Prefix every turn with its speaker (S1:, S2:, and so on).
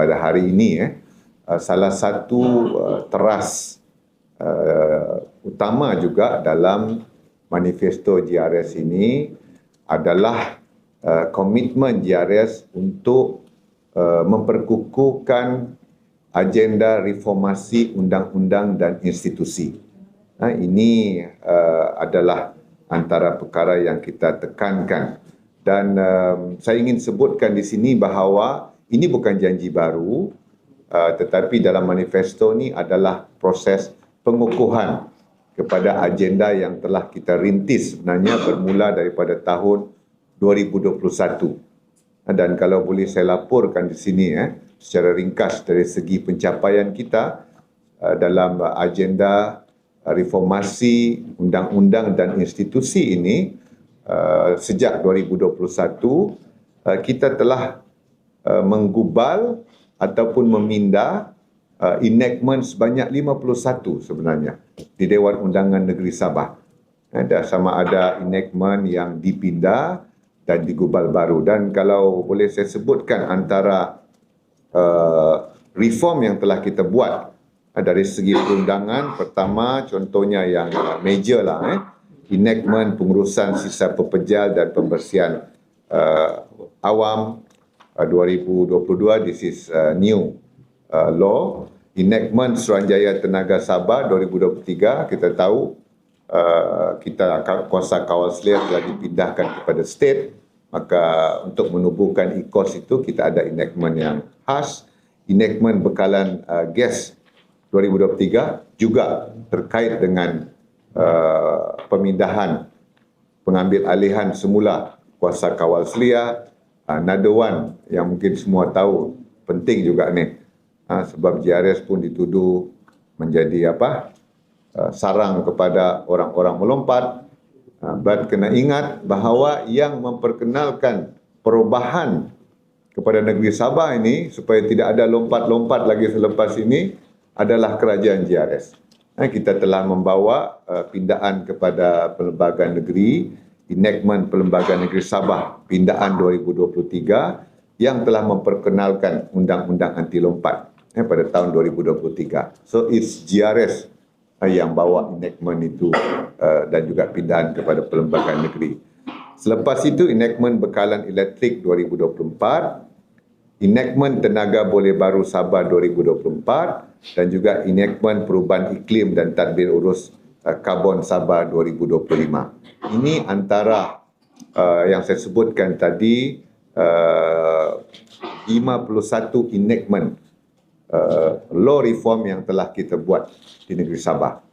S1: pada hari ini eh uh, salah satu uh, teras uh, utama juga dalam manifesto GRS ini adalah uh, komitmen GRS untuk uh, memperkukuhkan agenda reformasi undang-undang dan institusi. Ha, ini uh, adalah antara perkara yang kita tekankan dan um, saya ingin sebutkan di sini bahawa ini bukan janji baru uh, tetapi dalam manifesto ini adalah proses pengukuhan kepada agenda yang telah kita rintis sebenarnya bermula daripada tahun 2021 dan kalau boleh saya laporkan di sini eh secara ringkas dari segi pencapaian kita uh, dalam agenda reformasi undang-undang dan institusi ini Uh, sejak 2021 uh, kita telah uh, menggubal ataupun meminda uh, enactment sebanyak 51 sebenarnya di Dewan Undangan Negeri Sabah. Ada sama ada enactment yang dipindah dan digubal baru dan kalau boleh saya sebutkan antara uh, reform yang telah kita buat uh, dari segi perundangan pertama contohnya yang uh, major lah eh enactment pengurusan sisa pepejal dan pembersihan uh, awam uh, 2022 this is uh, new uh, law. Enactment Suruhanjaya Tenaga Sabah 2023 kita tahu uh, kita kuasa kawal selia telah dipindahkan kepada state. Maka untuk menubuhkan e-cost itu kita ada enactment yang khas. Enactment bekalan uh, gas 2023 juga terkait dengan Uh, pemindahan pengambil alihan semula kuasa kawal selia another one yang mungkin semua tahu penting juga ni. Uh, sebab JRS pun dituduh menjadi apa? Uh, sarang kepada orang-orang melompat. Uh, but kena ingat bahawa yang memperkenalkan perubahan kepada negeri Sabah ini supaya tidak ada lompat-lompat lagi selepas ini adalah kerajaan JRS. Eh, kita telah membawa uh, pindaan kepada Perlembagaan Negeri, enactment Perlembagaan Negeri Sabah pindaan 2023 yang telah memperkenalkan undang-undang anti lompat eh, pada tahun 2023. So it's GRS uh, yang bawa enactment itu uh, dan juga pindaan kepada Perlembagaan Negeri. Selepas itu enactment bekalan elektrik 2024 enactment tenaga boleh baru Sabah 2024 dan juga enactment perubahan iklim dan tadbir urus uh, karbon Sabah 2025. Ini antara uh, yang saya sebutkan tadi uh, 51 enactment uh, law reform yang telah kita buat di negeri Sabah.